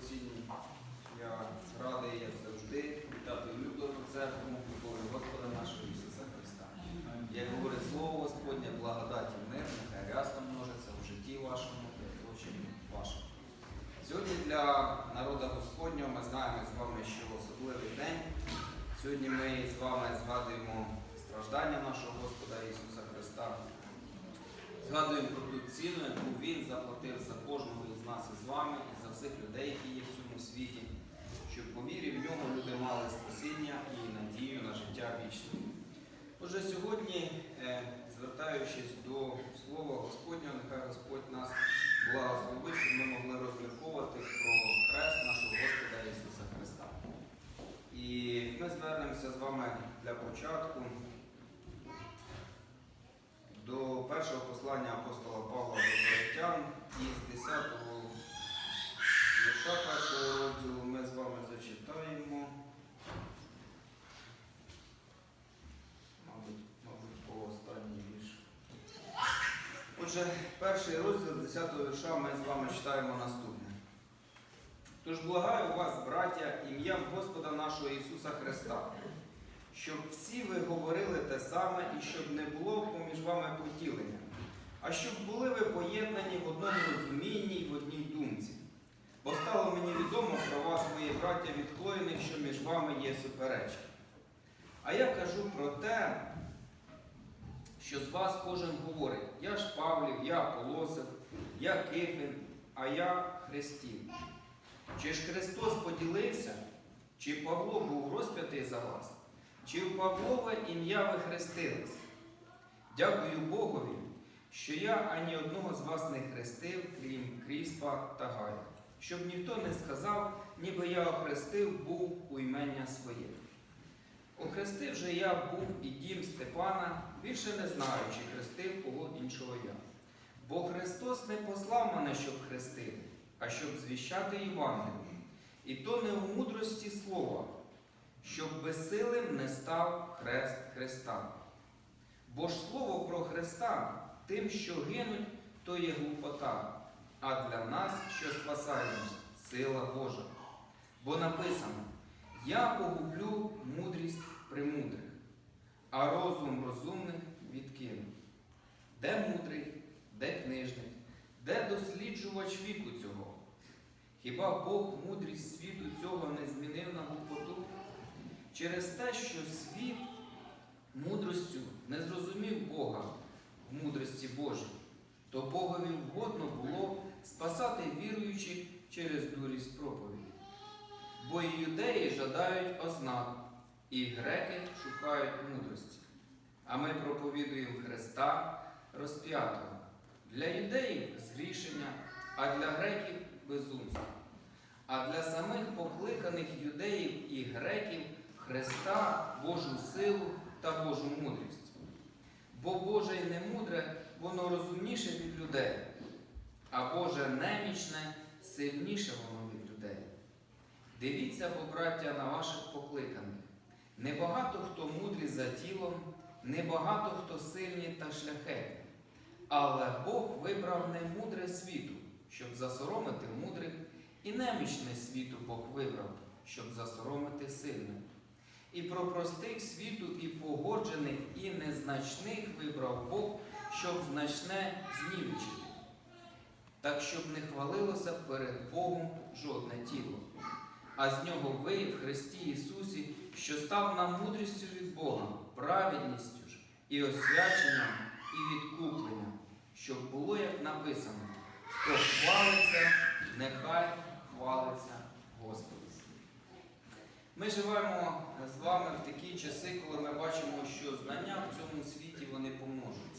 дорогоцінні. Я радий, як завжди, вітати улюблену церкву, любові Господа нашого Ісуса Христа. Як говорить Слово Господнє, благодаті мир, нехай рясно множиться в житті вашому і оточенні вашому. Сьогодні для народу Господнього ми знаємо з вами, що особливий день. Сьогодні ми з вами згадуємо страждання нашого Господа Ісуса Христа. Згадуємо про ту ціну, яку Він заплатив за кожного із нас і з вами, і за всіх людей, які є в цьому світі, щоб по вірі в нього люди мали спасіння і надію на життя вічне. Отже, сьогодні, е, звертаючись до Слова Господнього, нехай Господь нас благословить, щоб ми могли розмірковувати про хрест нашого Господа Ісуса Христа. І ми звернемося з вами для початку до першого послання апостола Павла до Коринтян із 10 вірша першого розділу ми з вами зачитаємо. Мабуть, мабуть, по останній вірш. Отже, перший розділ з 10 вірша ми з вами читаємо наступне. Тож благаю вас, браття, ім'ям Господа нашого Ісуса Христа, щоб всі ви говорили те саме і щоб не було поміж вами поділення, а щоб були ви поєднані в одному розумінні і в одній думці. Бо стало мені відомо про вас, мої браття відклоєних, що між вами є суперечки. А я кажу про те, що з вас кожен говорить, я ж Павлів, я Полосив, я Кифин, а я Христів. Чи ж Христос поділився, чи Павло був розп'ятий за вас, чи в Павлове ім'я ви хрестились? Дякую Богові, що я ані одного з вас не хрестив, крім Кріспа та Гая, щоб ніхто не сказав, ніби я охрестив був у імення своє. Охрестив же я був і дім Степана, більше не знаю, чи хрестив кого іншого я. Бо Христос не послав мене, щоб хрестити, а щоб звіщати Євангелію. І то не у мудрості слова, щоб безсилим не став хрест Христа. Бо ж слово про Христа тим, що гинуть, то є глупота, а для нас, що спасаємось, сила Божа. Бо написано: Я погублю мудрість премудрих, а розум розумних відкину. Де мудрий, де книжник, де досліджувач віку цього? Хіба Бог мудрість світу цього не змінив на глупоту? Через те, що світ мудростю не зрозумів Бога в мудрості Божій, то Богові вгодно було спасати віруючих через дурість проповіді. Бо і юдеї жадають ознак, і греки шукають мудрості. А ми проповідуємо Христа розп'ятого. Для юдеїв зрішення, а для греків безумство. А для самих покликаних юдеїв і греків Христа Божу силу та Божу мудрість. Бо Боже й немудре, воно розумніше від людей, а Боже немічне сильніше воно від людей. Дивіться, бо, браття, на ваших покликаних. Небагато хто мудрі за тілом, небагато хто сильні та шляхетні. Але Бог вибрав немудре світу, щоб засоромити мудрих, і немічне світу Бог вибрав, щоб засоромити сильних. І про простих світу, і погоджених, і незначних вибрав Бог, щоб значне знівечити. Так, щоб не хвалилося перед Богом жодне тіло. А з нього ви в Христі Ісусі, що став нам мудрістю від Бога, праведністю ж, і освяченням, і відкупленням, щоб було, як написано, хто хвалиться, нехай хвалиться Господь. Ми живемо з вами в такі часи, коли ми бачимо, що знання в цьому світі вони помножуються.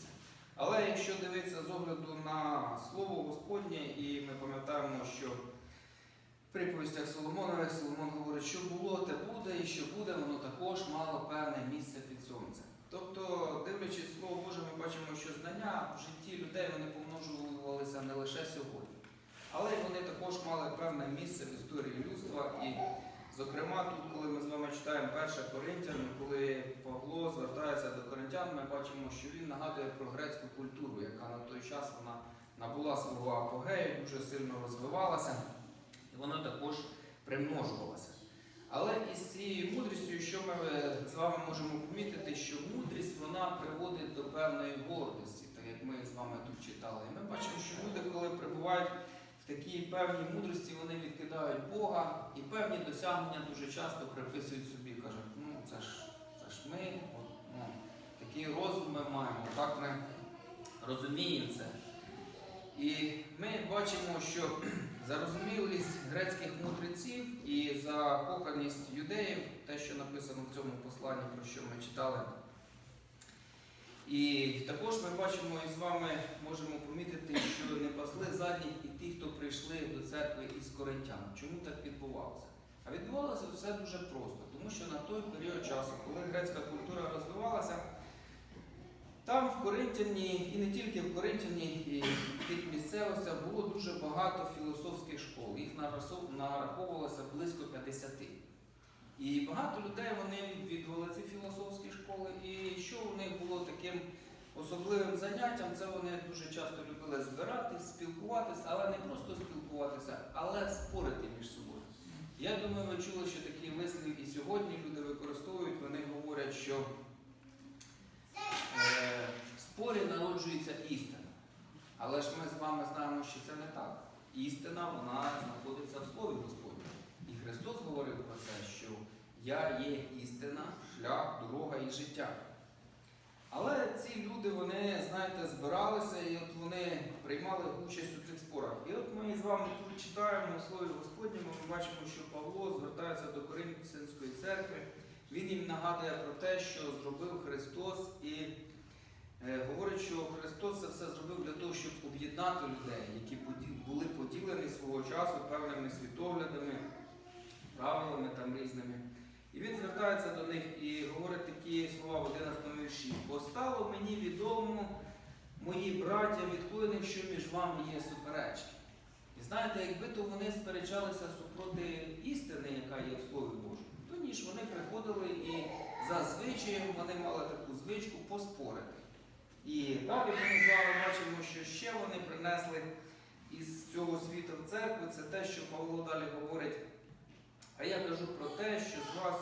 Але якщо дивитися з огляду на Слово Господнє, і ми пам'ятаємо, що в приповістях Соломонових Соломон говорить, що було, те буде, і що буде, воно також мало певне місце під сонцем. Тобто, дивлячись Слово Боже, ми бачимо, що знання в житті людей вони помножувалися не лише сьогодні, але й вони також мали певне місце в історії людства. І Зокрема, тут, коли ми з вами читаємо 1 Коринтян, коли Павло звертається до коринтян, ми бачимо, що він нагадує про грецьку культуру, яка на той час вона набула свого апогею, дуже сильно розвивалася. і вона також примножувалася. Але із цією мудрістю, що ми е, з вами можемо помітити, що мудрість вона приводить до певної гордості, так як ми з вами тут читали. І ми бачимо, що люди, коли перебувають в такій певній мудрості, вони відкидають Бога і певні досягнення дуже часто приписують собі, кажуть, ну це ж, це ж ми, от, ну, такий розум ми маємо, так ми розуміємо це. І ми бачимо, що зарозумілість грецьких мудреців і закоханість юдеїв, те, що написано в цьому посланні, про що ми читали. І також ми бачимо і з вами можемо помітити, що не пасли задніх і ті, хто прийшли до церкви із коринтян. Чому так відбувалося? А відбувалося все дуже просто, тому що на той період часу, коли грецька культура розвивалася, там в Коринтяні, і не тільки в Коринтяні, і в тих місцевостях було дуже багато філософських школ. Їх нараховувалося близько 50. І багато людей вони відвідували ці філософські школи. І що у них було таким особливим заняттям, це вони дуже часто любили збиратись, спілкуватись, але не просто спілкуватися, але спорити між собою. Я думаю, ви чули, що такий вислів і сьогодні люди використовують, вони говорять, що е, в спорі народжується істина. Але ж ми з вами знаємо, що це не так. Істина вона знаходиться в Слові Господньому. Христос говорив про це, що я є істина, шлях, дорога і життя. Але ці люди, вони, знаєте, збиралися і от вони приймали участь у цих спорах. І от ми з вами тут читаємо Слові Господньому, ми бачимо, що Павло звертається до Коринθянської церкви. Він їм нагадує про те, що зробив Христос, і е, говорить, що Христос це все зробив для того, щоб об'єднати людей, які були поділені свого часу певними світоглядами, правилами там різними. І він звертається до них і говорить такі слова в 11 вірші. Бо стало мені відомо, мої браття відклини, що між вами є суперечки. І знаєте, якби то вони сперечалися супроти істини, яка є в Слові Божому, то ніж вони приходили і за звичаєм вони мали таку звичку поспорити. І далі ми з вами бачимо, що ще вони принесли із цього світу в церкву, це те, що Павло далі говорить. А я кажу про те, що з вас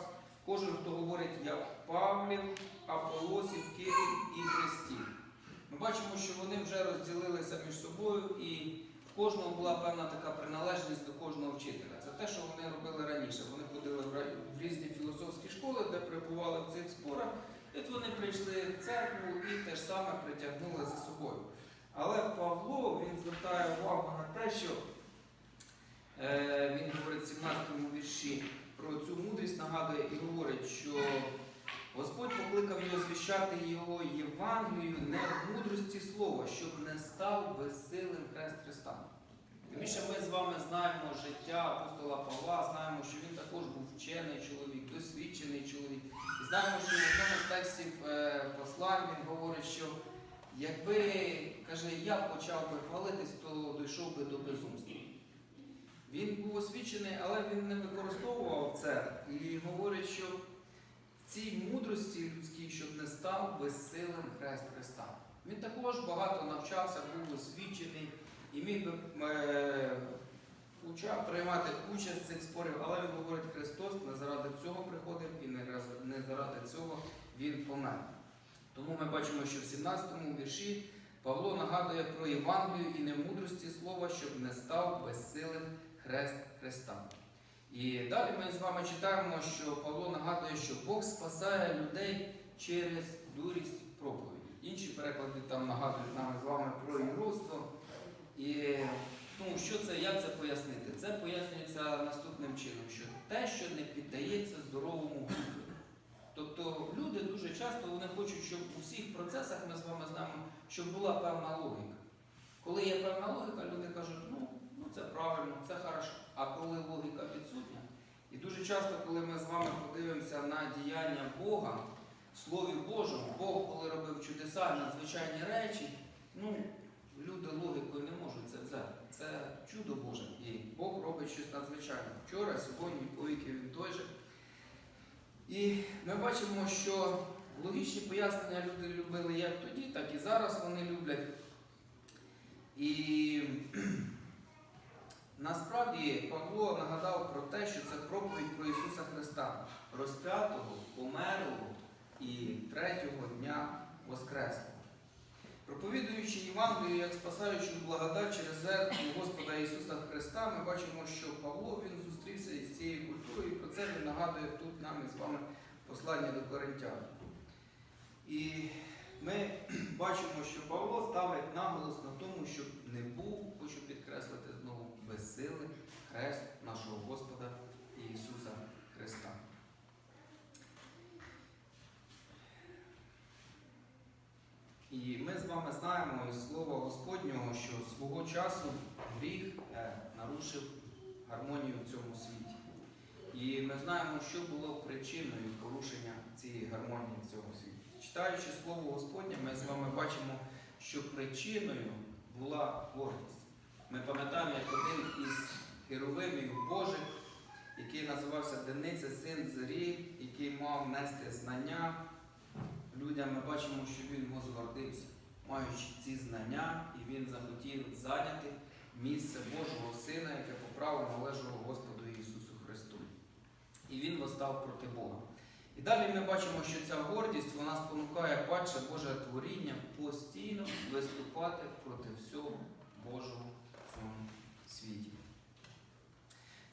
кожен, хто говорить, я Павлів, Аполосів, Кирил і Христів. Ми бачимо, що вони вже розділилися між собою, і в кожного була певна така приналежність до кожного вчителя. Це те, що вони робили раніше. Вони ходили в різні філософські школи, де перебували в цих спорах. І от вони прийшли в церкву і те ж саме притягнули за собою. Але Павло він звертає увагу на те, що Він говорить в 17 вірші про цю мудрість, нагадує і говорить, що Господь покликав його звіщати його Євангелію не в мудрості слова, щоб не став безсилим хрест Христа. Тим ми з вами знаємо життя апостола Павла, знаємо, що він також був вчений чоловік, досвідчений чоловік. І знаємо, що в одному з текстів е, послань він говорить, що якби каже, я почав би хвалитись, то дійшов би до безумства. Він був освічений, але він не використовував це і говорить, що в цій мудрості людській, щоб не став безсилим хрест Христа. Він також багато навчався, був освічений і міг би е, уча- приймати участь в цих спорів, але він говорить, Христос не заради цього приходив і не, заради цього він помер. Тому ми бачимо, що в 17 вірші Павло нагадує про Євангелію і немудрості слова, щоб не став безсилим хрест Христа. І далі ми з вами читаємо, що Павло нагадує, що Бог спасає людей через дурість проповіді. Інші переклади там нагадують нам з вами про іродство. І ну, що це, як це пояснити? Це пояснюється наступним чином, що те, що не піддається здоровому глузду. Тобто люди дуже часто вони хочуть, щоб у всіх процесах ми з вами знаємо, щоб була певна логіка. Коли є певна логіка, люди кажуть, ну це правильно, це хорошо. А коли логіка відсутня, і дуже часто, коли ми з вами подивимося на діяння Бога, в Слові Божому, Бог, коли робив чудеса, надзвичайні речі, ну, люди логікою не можуть це взяти. Це чудо Боже. І Бог робить щось надзвичайне. Вчора, сьогодні, повіки він той же. І ми бачимо, що логічні пояснення люди любили як тоді, так і зараз вони люблять. І насправді Павло нагадав про те, що це проповідь про Ісуса Христа, розп'ятого, померлого і третього дня Воскреслого. Проповідуючи Євангелію як спасаючу благодать через жертву Господа Ісуса Христа, ми бачимо, що Павло він зустрівся із цією культурою, і про це він нагадує тут нам із вами послання до Коринтян. І ми бачимо, що Павло ставить наголос на тому, щоб не був, хочу підкреслити знову, безсилий хрест нашого Господа Ісуса Христа. І ми з вами знаємо із Слова Господнього, що свого часу гріх е, нарушив гармонію в цьому світі. І ми знаємо, що було причиною порушення цієї гармонії в цьому світі. Читаючи Слово Господнє, ми з вами бачимо, що причиною була гордість. Ми пам'ятаємо, як один із херовимів Божих, який називався Дениця, син Зорі, який мав нести знання людям, ми бачимо, що він возгордився, маючи ці знання, і він захотів зайняти місце Божого Сина, яке по праву належало Господу Ісусу Христу. І він восстав проти Бога. І далі ми бачимо, що ця гордість вона спонукає падше Боже творіння постійно виступати проти всього Божого світі.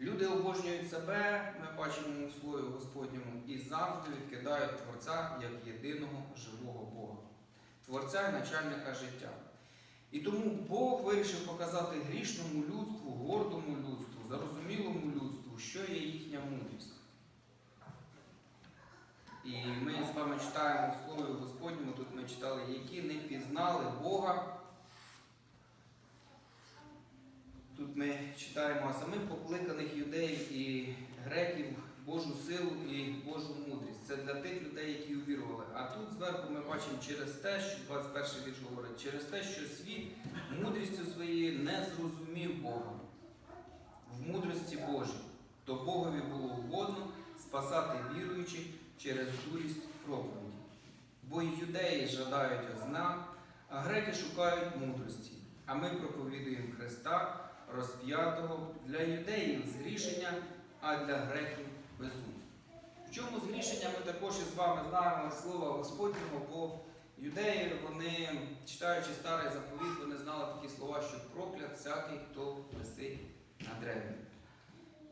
Люди обожнюють себе, ми бачимо у Слові Господньому, і завжди відкидають Творця як єдиного живого Бога, Творця і начальника життя. І тому Бог вирішив показати грішному людству, гордому людству, зарозумілому людству, що є їхня мудрість. І ми з вами читаємо в Слові Господньому, тут ми читали, які не пізнали Бога. Тут ми читаємо о самих покликаних юдеїв і греків Божу силу і Божу мудрість. Це для тих людей, які увірували. А тут зверху ми бачимо через те, що 21 вірш говорить, через те, що світ мудрістю своєю не зрозумів Бога в мудрості Божій, то Богові було угодно спасати віруючих через дурість проповіді. Бо й юдеї жадають ознак, а греки шукають мудрості, а ми проповідуємо Христа розп'ятого для юдеїв згрішення, а для греків безумство. В чому згрішення ми також із вами знаємо слова Господнього, бо юдеї, вони, читаючи старий заповіт, вони знали такі слова, що проклят всякий, хто висить на древі.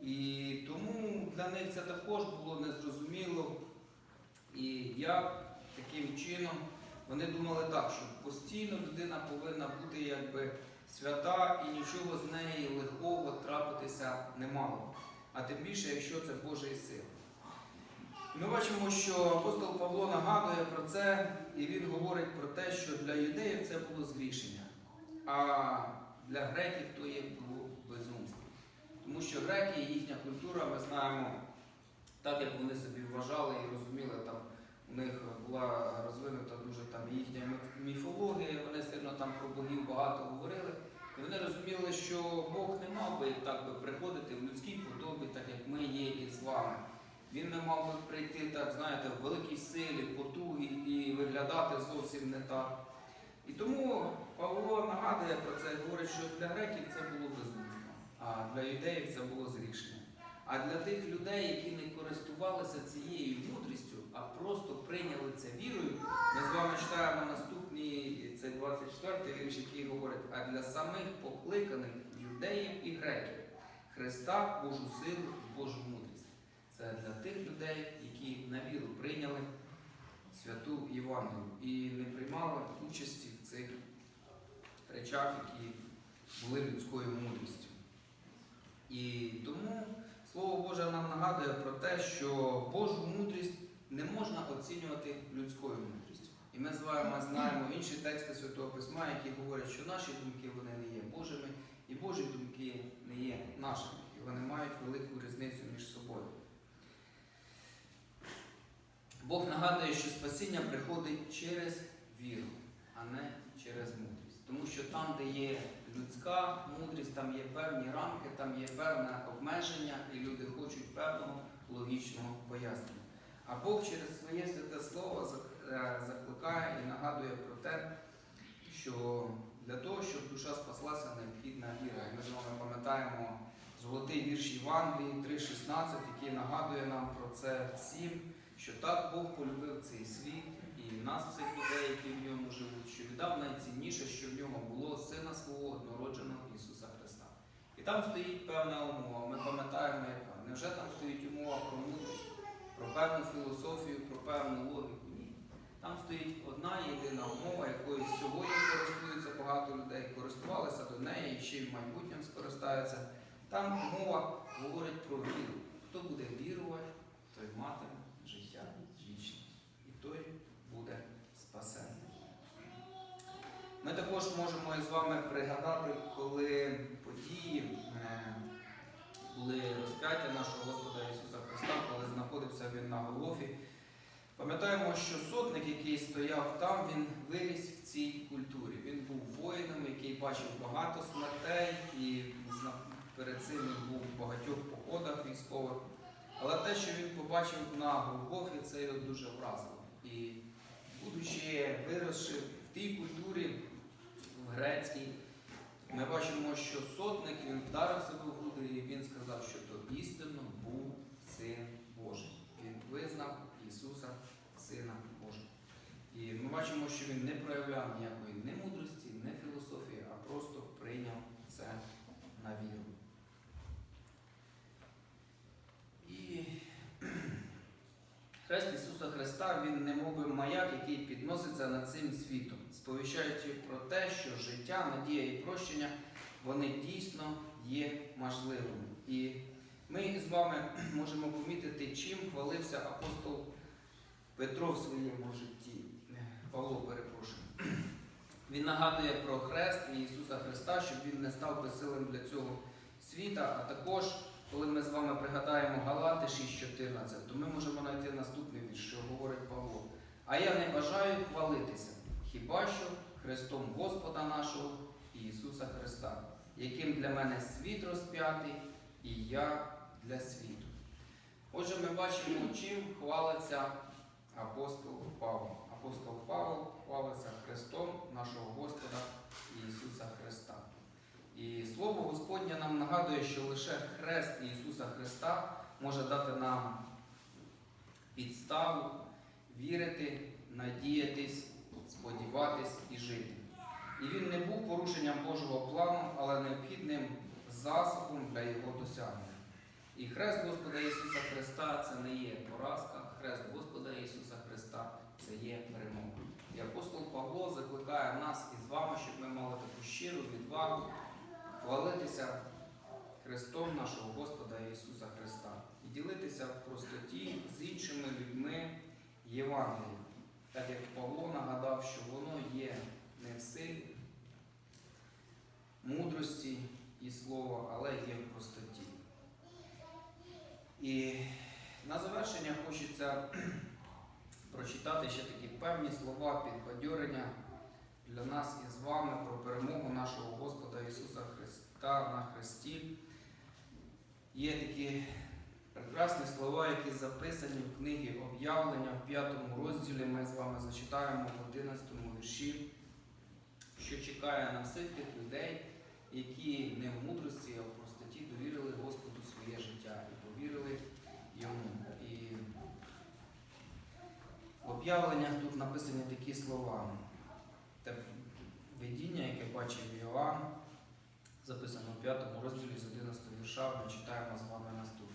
І тому для них це також було незрозуміло. І як таким чином вони думали так, що постійно людина повинна бути якби свята і нічого з неї лихого трапитися не мало. А тим більше, якщо це Божий сил. Ми бачимо, що апостол Павло нагадує про це, і він говорить про те, що для юдеїв це було згрішення, а для греків то є було безумство. Тому що греки, і їхня культура, ми знаємо, так як вони собі вважали і розуміли, там у них була розвинута дуже там їхня міфологія, вони сильно там про богів багато говорили. І вони розуміли, що Бог не мав би так би приходити в людській подобі, так як ми є із вами. Він не мав би прийти, так знаєте, в великій силі, потугі і виглядати зовсім не так. І тому Павло нагадує про це, говорить, що для греків це було безумство, а для юдеїв це було зрішення. А для тих людей, які не користувалися цією мудрістю, а просто прийняли це вірою, ми з вами читаємо наступний, це 24 вірш, який говорить, а для самих покликаних юдеїв і греків Христа, Божу силу і Божу мудрість. Це для тих людей, які на віру прийняли святу Євангелію і не приймали участі в цих речах, які були людською мудрістю. І тому Слово Боже нам нагадує про те, що Божу мудрість не можна оцінювати людською мудрістю. І ми з вами знаємо інші тексти Святого Письма, які говорять, що наші думки вони не є Божими, і Божі думки не є нашими. І вони мають велику різницю між собою. Бог нагадує, що спасіння приходить через віру, а не через мудрість. Тому що там, де є людська мудрість, там є певні рамки, там є певне обмеження, і люди хочуть певного логічного пояснення. А Бог через своє святе слово е, закликає і нагадує про те, що для того, щоб душа спаслася, необхідна віра. І ми з вами пам'ятаємо золотий вірш Євангелії 3.16, який нагадує нам про це всім, що так Бог полюбив цей світ і нас, всіх людей, які в ньому живуть, що віддав найцінніше, що в ньому було сина свого однородженого Ісуса Христа. І там стоїть певна умова. Ми пам'ятаємо, яка. Невже там стоїть умова про мудрість, про певну філософію, про певну логіку? Ні. Там стоїть одна єдина умова, якою сьогодні користуються багато людей, користувалися до неї і ще й в майбутньому скористаються. Там мова говорить про віру. Хто буде вірувати, той матиме життя вічне. І той буде спасений. Ми також можемо із вами пригадати, коли події е, були розп'яття нашого Господа Ісуса Христа, коли знаходився Він на Голгофі. Пам'ятаємо, що сотник, який стояв там, він виріс в цій культурі. Він був воїном, який бачив багато смертей і перед цим він був в багатьох походах військових. Але те, що він побачив на Голгофі, це його дуже вразило. І будучи виросши в тій культурі, в грецькій, ми бачимо, що сотник він вдарив себе в груди і він сказав, що то істинно був син Божий. Він визнав Ісуса Сина Божого. І ми бачимо, що він не проявляв ніякої ні мудрості, ні філософії, а просто прийняв це на віру. І Хрест Ісуса Христа, він не би маяк, який підноситься над цим світом, сповіщаючи про те, що життя, надія і прощення, вони дійсно є можливими. І ми з вами можемо помітити, чим хвалився апостол Петро в своєму житті. Павло, перепрошую. Він нагадує про хрест Ісуса Христа, щоб він не став безсилим для цього світа, а також коли ми з вами пригадаємо Галати 6.14, то ми можемо знайти наступний вірш, що говорить Павло. А я не бажаю хвалитися, хіба що Христом Господа нашого Ісуса Христа, яким для мене світ розп'ятий, і я для світу. Отже, ми бачимо, чим хвалиться апостол Павло. Апостол Павло хвалиться Христом нашого Господа Ісуса Христа. І Слово Господнє нам нагадує, що лише Хрест Ісуса Христа може дати нам підставу вірити, надіятись, сподіватись і жити. І він не був порушенням Божого плану, але необхідним засобом для його досягнення. І хрест Господа Ісуса Христа це не є поразка, хрест Господа Ісуса Христа це є перемога. І апостол Павло закликає нас із вами, щоб ми мали таку щиру відвагу хвалитися Христом нашого Господа Ісуса Христа і ділитися в простоті з іншими людьми Євангелієм. Так як Павло нагадав, що воно є не в силі, мудрості і слова, але є в простоті. І на завершення хочеться прочитати ще такі певні слова підбадьорення для нас із вами про перемогу нашого Господа Ісуса Христа на Христі. Є такі прекрасні слова, які записані в книгі об'явлення в п'ятому розділі. Ми з вами зачитаємо в 11 вірші, що чекає на всіх тих людей, які не в мудрості, а в простоті довірили Господу своє життя і повірили йому. І в об'явленнях тут написані такі слова. Те видіння, яке бачив Йоанн, записано в 5 розділі з 11 вірша, ми читаємо з вами наступне.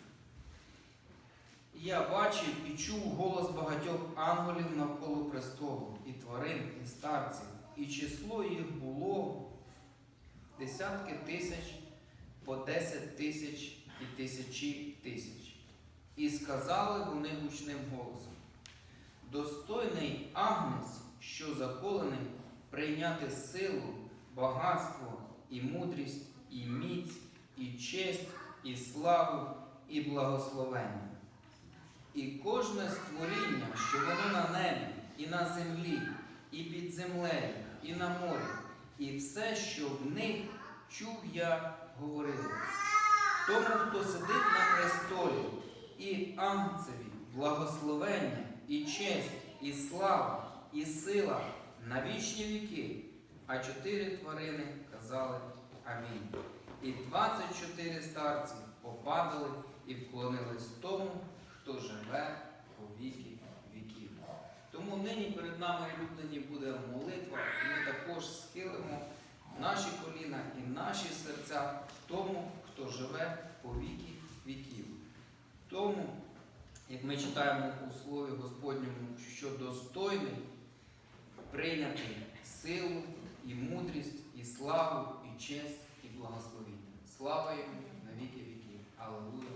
Я бачив і чув голос багатьох ангелів навколо престолу, і тварин, і старців, і число їх було десятки тисяч по десять тисяч і тисячі тисяч. І сказали вони гучним голосом: Достойний агнець, що заколений, прийняти силу, багатство і мудрість, і міць, і честь, і славу, і благословення. І кожне створіння, що воно на небі, і на землі, і під землею, і на морі, і все, що в них чув я говорив. Тому, хто сидить на престолі, і ангцеві, благословення, і честь, і слава, і сила на вічні віки. А чотири тварини казали Амінь. І 24 старці попадали і вклонились тому, хто живе по віки віків. Тому нині перед нами, улюблені, буде молитва, і ми також схилимо наші коліна і наші серця тому, хто живе по віки віків. Тому, як ми читаємо у Слові Господньому, що достойний прийняти силу і мудрість, і славу, і честь, і благословіння. Слава йому на віки віків. Аллилуйя.